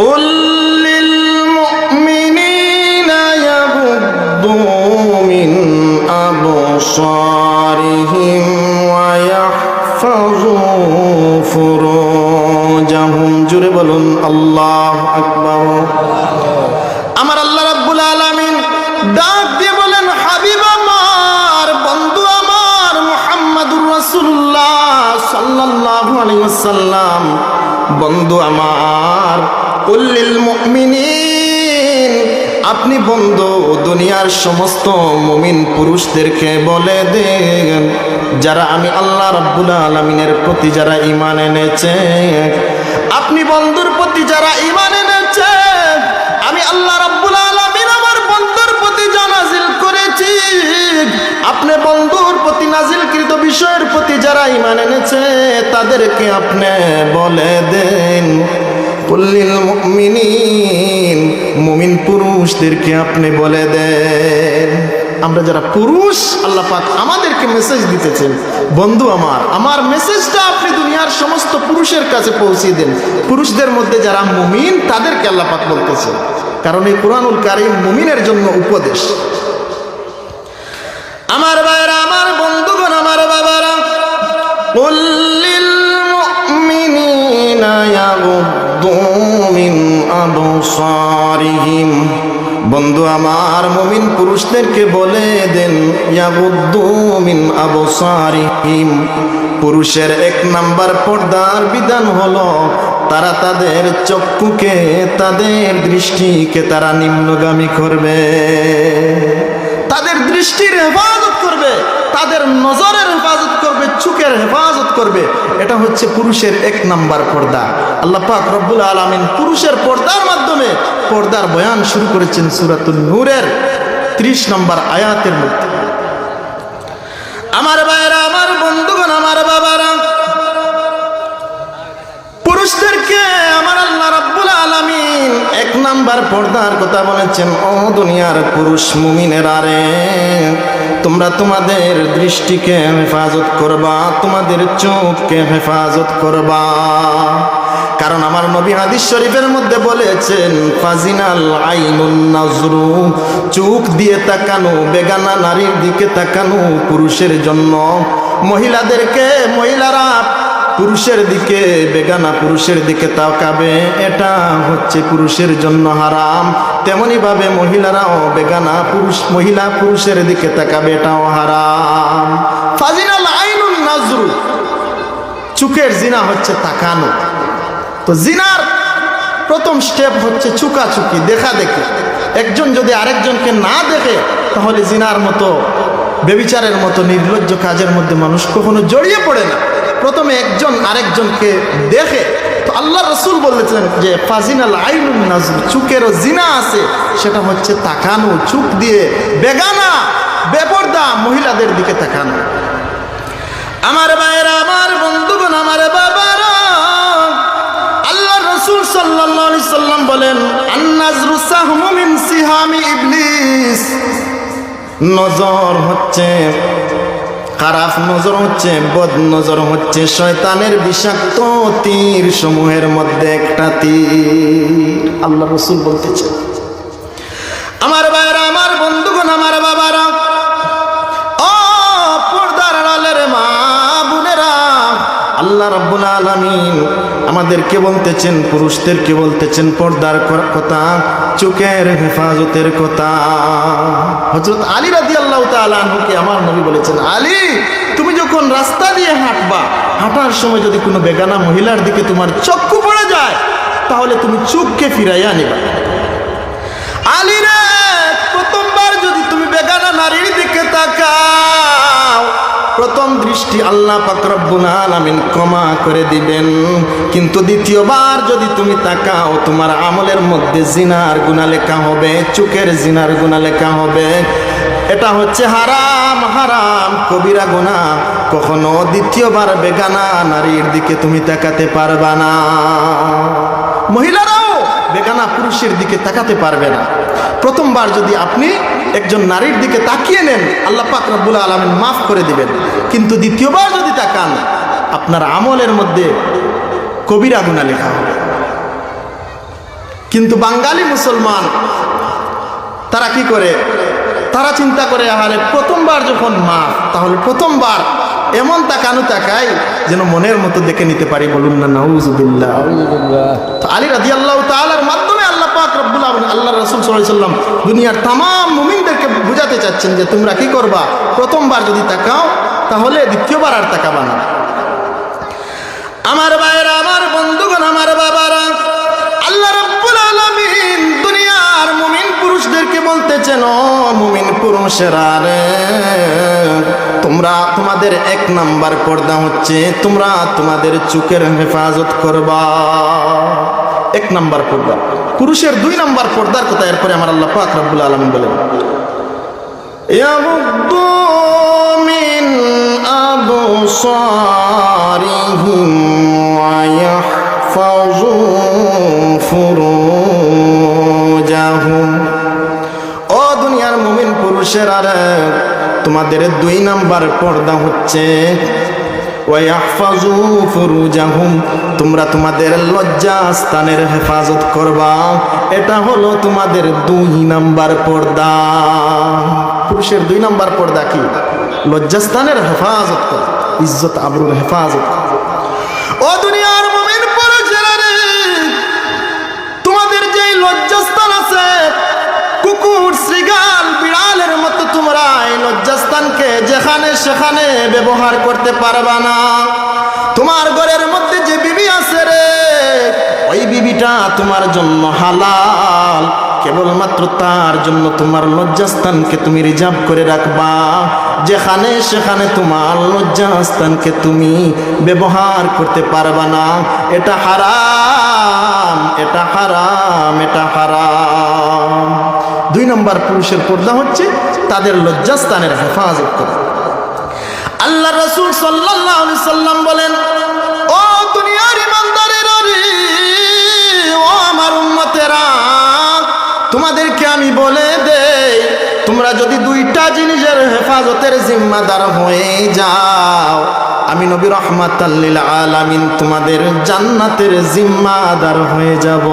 قل للمؤمنين يغضوا من أبصارهم ويحفظوا فروجهم জুড়ে বলুন আল্লাহ আকবার আমার আল্লাহ রাব্বুল আলামিন ডাক দিয়ে বলেন হাবিব আমার বন্ধু আমার মুহাম্মাদুর রাসূলুল্লাহ সাল্লাল্লাহু আলাইহি ওয়াসাল্লাম বন্ধু আমার আপনি বন্ধু, দুনিয়ার সমস্ত মুমিন পুরুষদেরকে বলে দেন, যারা আমি আল্লাহ রাব্বুল আলামিনের প্রতি যারা ইমান এনেছে। আপনি বন্ধুর প্রতি যারা ইমান এনেছে, আমি আল্লাহ রাব্বুল আলামিন আমার বন্ধুর প্রতি জানাজিল করেছি। আপনি বন্ধুর প্রতি নাজিলকৃত বিষয়ের প্রতি যারা ইমান এনেছে, তাদেরকে আপনি বলে দেন। কুল্লিল মুমিনিন মুমিন পুরুষদেরকে আপনি বলে দেন আমরা যারা পুরুষ আল্লাহ পাক আমাদেরকে মেসেজ দিতেছেন বন্ধু আমার আমার মেসেজটা আপনি দুনিয়ার সমস্ত পুরুষের কাছে পৌঁছে দেন পুরুষদের মধ্যে যারা মুমিন তাদেরকে আল্লাহ পাক বলতেছেন কারণ এই কোরআনুল কারিম মুমিনের জন্য উপদেশ আমার ভাইরা আমার বন্ধুগণ আমার বাবারা قل للمؤمنين يغضوا আবসারিহিম বন্ধু, আমার মুমিন পুরুষদেরকে বলে দেন, ইয়াবুদ্দু মিন আবসারিহিম। পুরুষের এক নাম্বার পর্দার বিধান হলো, তারা তাদের চক্ষুকে, তাদের দৃষ্টিকে তারা নিম্নগামী করবে। তাদের দৃষ্টির হেফাজত করবে। তাদের নজরের হেফাজত করবে চুকের হেফাজত করবে। এটা হচ্ছে পুরুষের এক নাম্বার পর্দা। আল্লাহ পাক রব্বুল আলমিন পুরুষের পর্দার মাধ্যমে পর্দার বয়ান শুরু করেছেন সুরাতুল নূরের ত্রিশ নম্বর আয়াতের মধ্যে। আমার ভাইয়েরা, আমার বন্ধুগণ, আমার বাবারা, পুরুষদেরকে আমার আল্লাহ রাব্বুল আলামিন এক নাম্বার পর্দার কথা বলেছেন, ও দুনিয়ার পুরুষ মুমিনের আরে তোমরা তোমাদের দৃষ্টিকে হেফাজত করবা, তোমাদের চোখকে হেফাজত করবা। কারণ আমার নবী হাদিস শরীফের মধ্যে বলেছেন, ফাজিনাল আইনুন নাজরু, চোখ দিয়ে তাকানো, বেগানা নারীর দিকে তাকানো পুরুষের জন্য। মহিলাদেরকে, মহিলারা পুরুষের দিকে বেগানা, পুরুষের দিকে তাকাবে, এটা হচ্ছে পুরুষের জন্য হারাম। তেমনি ভাবে মহিলারাও বেগানা, পুরুষ, মহিলা পুরুষের দিকে তাকাবে, এটাও হারাম। ফাজিনাল আইনুন নাজরু। চুকের জিনা হচ্ছে তাকানো। তো জিনার প্রথম স্টেপ হচ্ছে চুকাচুকি দেখা দেখি একজন যদি আরেকজনকে না দেখে, তাহলে জিনার মতো বেবিচারের মতো, নির্লজ্জ কাজের মধ্যে মানুষ কখনো জড়িয়ে পড়ে না। প্রথমে একজন আরেকজনকে দেখে তো আল্লাহ রসুল বলেছিলেন যে, ফাজিনাল আইনুন নাজর চুকেরও জিনা আছে, সেটা হচ্ছে তাকানো চুক দিয়ে বেগানা, বেপর্দা মহিলাদের দিকে তাকানো। আমার ভাইয়েরা, আমার বন্ধুগণ, আমার বাবারা, আল্লাহ রসুল সাল্লাল্লাহু সাল্লাম বলেন, আন্নাজরু সাহমু মিন সিহামি ইবলিস নজর হচ্ছে খারাপ নজর হচ্ছে, বদ নজর হচ্ছে, শয়তানের বিষাক্ত তীর সমূহের মধ্যে একটা তীর। আল্লাহ রসুল বলতেছে আমাদেরকে বলতেছেন পুরুষদেরকে বলতেছেন, পর্দার কথা, চোখের হেফাজতের কথা। হযরত আলী রাদিয়াল্লাহু তাআলা আনহুকে আমার নবী বলেছেন, আলী, তুমি যখন রাস্তা দিয়ে হাঁটবা, হাঁটার সময় যদি কোনো বেগানা মহিলার দিকে তোমার চক্ষু পড়ে যায়, তাহলে তুমি চোখকে ফিরাইয়া নিবা। আলী রে, প্রথমবার যদি তুমি বেগানা নারীর দিকে তাকাও। প্রথম দৃষ্টি আল্লাহ পাকরব্বুল আলামিন ক্ষমা করে দিবেন। কিন্তু দ্বিতীয়বার যদি তুমি তাকাও, তোমার আমলের মধ্যে জিনার গুণা লেখা হবে, চোখের জিনার গুণা লেখা হবে। এটা হচ্ছে হারাম হারাম, কবিরা গুণা। কখনো দ্বিতীয়বার বেগানা নারীর দিকে তুমি তাকাতে পারবা না। মহিলারাও বেগানা পুরুষের দিকে তাকাতে পারবে না। প্রথমবার যদি আপনি একজন নারীর দিকে তাকিয়ে নেন, আল্লাহ পাক রব্বুল আলমিন মাফ করে দিবেন। কিন্তু দ্বিতীয়বার যদি তাকান, আপনার আমলের মধ্যে কবিরা গুণা লেখা হবে। কিন্তু বাঙালি মুসলমান, তারা কি করে? তারা চিন্তা করে, আহারে, প্রথমবার যখন মা, তাহলে প্রথমবার এমন তাকানো তাকাই যেন মনের মতো দেখে নিতে পারি বলুন না, নাউজুবিল্লাহ। আলী রাজি আল্লাহ তালার মাধ্যমে আল্লাহ পাক রব্বুল আলমিন আল্লাহ রসুল সাল্লাম দুনিয়ার তাম মুমিনদেরকে বুঝাতে চাচ্ছেন যে তোমরা কি করবা? প্রথমবার যদি তাকাও, তাহলে দ্বিতীয়বার আর তাকাবা না। আমার ভাইয়েরা, আমার বন্ধুগণ, আমার বাবারা, আল্লাহ রব্বুল আলামিন দুনিয়ার মুমিন পুরুষদেরকে বলতেছেন, ও মুমিন পুরুষেরা রে, তোমরা তোমাদের এক নাম্বার পর্দা হচ্ছে, তোমরা তোমাদের চোখের হেফাজত করবা। এক নাম্বার পর্দা। পুরুষের দুই নম্বর পর্দার কথা, এরপরে আমার আল্লাহ পাক রব্বুল আলম বলেন ও দুনিয়ার মুমিন পুরুষের আর, তোমাদের দুই নাম্বার পর্দা হচ্ছে তোমরা তোমাদের লজ্জা স্থানের হেফাজত করবা। এটা হলো তোমাদের দুই নাম্বার পর্দা। পুরুষের দুই নাম্বার পর্দা কি? লজ্জাস্থানের হেফাজত করা, ইজ্জত আবরুর হেফাজত ও দুনিয়ার এই লজ্জাস্থানকে যেখানে সেখানে ব্যবহার করতে পারবা না। তোমার ঘরের মধ্যে যে বিবি আছে রে, ওই বিবিটা তোমার জন্য হালাল। কেবলমাত্র তার জন্য তোমার লজ্জাস্থানকে তুমি রিজার্ভ করে রাখবা। যেখানে সেখানে তোমার লজ্জাস্থানকে তুমি ব্যবহার করতে পারবা না। এটা হারাম এটা হারাম এটা হারাম। দুই নম্বর পুরুষের পর্দা হচ্ছে তাদের লজ্জাস্থানের হেফাজত করা আল্লাহ রসুল সাল্লাহ সাল্লাম বলেন, ও দুনিয়ার ইমানদারের ও আমার উম্মতেরা, তোমাদেরকে আমি বলে দেই, তোমরা যদি দুইটা জিনিসের হেফাজতের জিম্মাদার হয়ে যাও, আমি নবী রহমাতাল্লিল আলামিন তোমাদের জান্নাতের জিম্মাদার হয়ে যাব।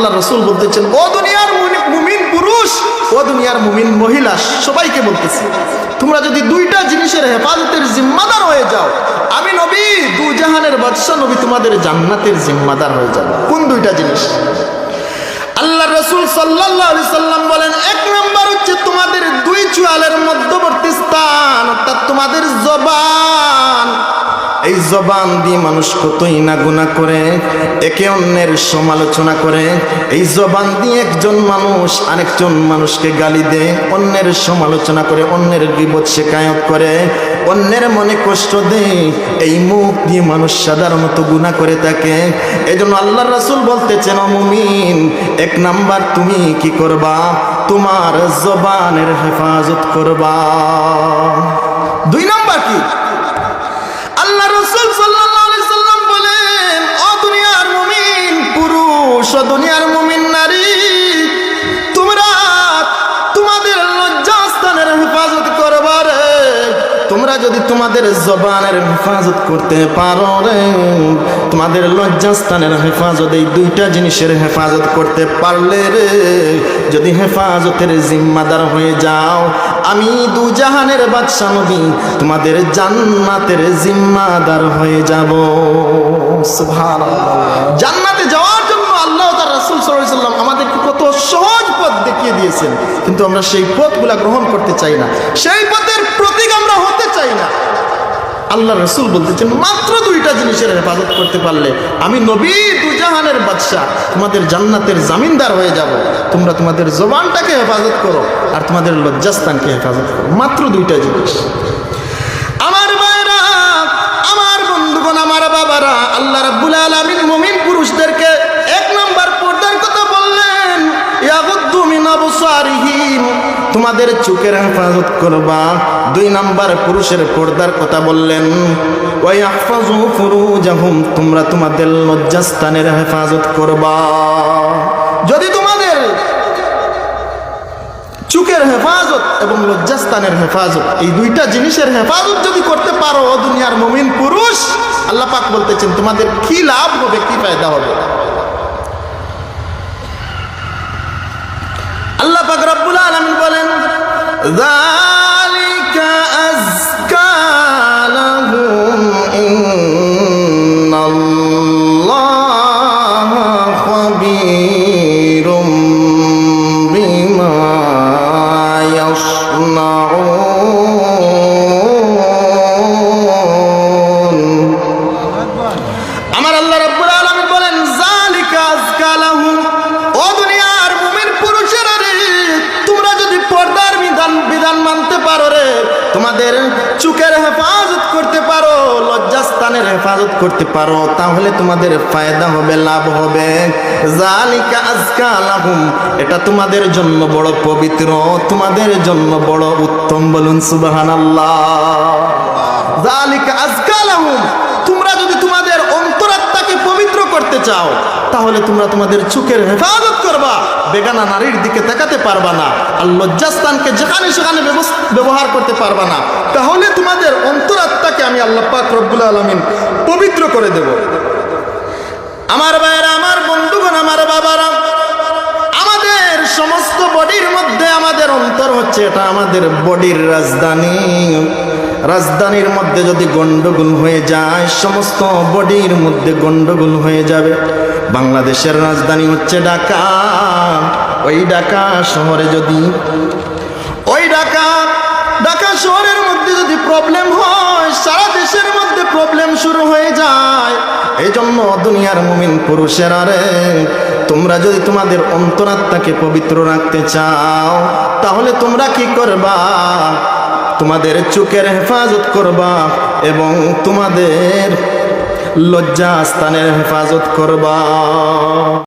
আল্লাহ রসুল বলতেছেন, ও দুনিয়ার মুমিন পুরুষ, ও দুনিয়ার মুমিন মহিলা, সবাইকে বলতেছি, তোমরা যদি দুইটা জিনিসের হেফাজতের জিম্মাদার হয়ে যাও, আমি নবী দু জাহানের বাদশাহ নবী তোমাদের জান্নাতের জিম্মাদার হয়ে যাবে। কোন দুইটা জিনিস? আল্লাহ রসুল সাল্লাহ সাল্লাম বলেন, এক নম্বর হচ্ছে তোমাদের দুই চুয়ালের মধ্যবর্তী স্থান, অর্থাৎ তোমাদের জবান এই জবান দিয়ে মানুষ কতই না গুণা করে, একে অন্যের সমালোচনা করে, এই জবান দিয়ে একজন মানুষ আরেকজন মানুষকে গালি দেয়, অন্যের সমালোচনা করে, অন্যের বিপদ শেখায়ত করে, অন্যের মনে কষ্ট দেয়, এই মুখ দিয়ে মানুষ সাধারণত গুণা করে থাকে। এই জন্য আল্লাহ রাসুল বলতেছেন অমুমিন এক নাম্বার তুমি কি করবা? তোমার জবানের হেফাজত করবা। পুরুষ দুনিয়ার মুমিন নারী, তোমরা তোমাদের লজ্জাস্থানের হেফাজত করবার তোমরা যদি তোমাদের জবানের হেফাজত করতে পারো রে, তোমাদের লজ্জাস্থানের হেফাজত, এই দুইটা জিনিসের হেফাজত করতে পারলে রে। যদি হেফাজতের জিম্মাদার হয়ে যাও, আমি দু জাহানের বাদশা নবী, তোমাদের জান্নাতের জিম্মাদার হয়ে যাব। জান্নাতে যাওয়ার জন্য আল্লাহ তার রাসূল সাল্লাল্লাহু আলাইহি সাল্লাম আমাদেরকে কত সহজ পথ দেখিয়ে দিয়েছেন কিন্তু আমরা সেই পথগুলা গ্রহণ করতে চাই না। সেই পথের প্রতীক আমরা হতে চাই না। আল্লাহ রসুল বলতেছেন মাত্র দুইটা জিনিসের হেফাজত করতে পারলে আমি নবী দুজাহানের বাদশাহ, তোমাদের জান্নাতের জামিনদার হয়ে যাব। তোমরা তোমাদের জবানটাকে হেফাজত করো আর তোমাদের লজ্জাস্থানকে হেফাজত করো। মাত্র দুইটা জিনিস। আমার ভাইরা আমার বন্ধুগণ, আমার বাবারা, আল্লাহ রাব্বুল আলামিন মুমিন পুরুষদেরকে এক নাম্বার পর্দার কথা বললেন ইয়াগুদ্দু তোমাদের চোখের হেফাজত করবা। দুই নাম্বার পুরুষের পর্দার কথা বললেন, ওয়াইয়াহফাজু ফুরুজাহুম, তোমরা তোমাদের লজ্জাস্থানের হেফাজত করবা। যদি তোমাদের চুকের হেফাজত এবং লজ্জাস্থানের হেফাজত, এই দুইটা জিনিসের হেফাজত যদি করতে পারো, দুনিয়ার মুমিন পুরুষ, আল্লাহ পাক বলতেছেন, তোমাদের কি লাভ হবে, কি ফায়দা হবে? পাক রব্বুল আলামিন বলেন হেফাজত করতে পারো, তাহলে তোমাদের ফায়দা হবে, লাভ হবে। জালিকা আজকা লাহুম এটা তোমাদের জন্য বড় পবিত্র, তোমাদের জন্য বড় উত্তম বলুন, সুবহানাল্লাহ। জালিকা আজকা লাহুম তোমরা যদি তোমাদের অন্তরাত্মাকে পবিত্র করতে চাও, তাহলে তোমরা তোমাদের চোখের হেফাজত করবা। বেগানা নারীর দিকে তাকাতে পারবা না আর লজ্জাস্থানকে যেখানে সেখানে ব্যবহার করতে পারবা না। তাহলে তোমাদের অন্তরাত্মাকে আমি আল্লাহ পাক রব্বুল আলমিন পবিত্র করে দেব। আমার ভাইয়েরা, আমার বন্ধুগণ, আমার বাবারা, আমাদের সমস্ত বডির মধ্যে আমাদের অন্তর হচ্ছে এটা আমাদের বডির রাজধানী। রাজধানীর মধ্যে যদি গন্ডগোল হয়ে যায়, সমস্ত বডির মধ্যে গন্ডগোল হয়ে যাবে। বাংলাদেশের রাজধানী হচ্ছে ঢাকা। ওই ঢাকা শহরে যদি, ওই ঢাকা ঢাকা শহরের মধ্যে যদি প্রবলেম হয়, সারা দেশের মধ্যে প্রবলেম শুরু হয়ে যায়। এই জন্য দুনিয়ার মুমিন পুরুষেরা রে, তোমরা যদি তোমাদের অন্তরাত্মাকে পবিত্র রাখতে চাও, তাহলে তোমরা কি করবা? তোমাদের চোখের হেফাজত করবা এবং তোমাদের লজ্জা স্থানের হেফাজত করবা।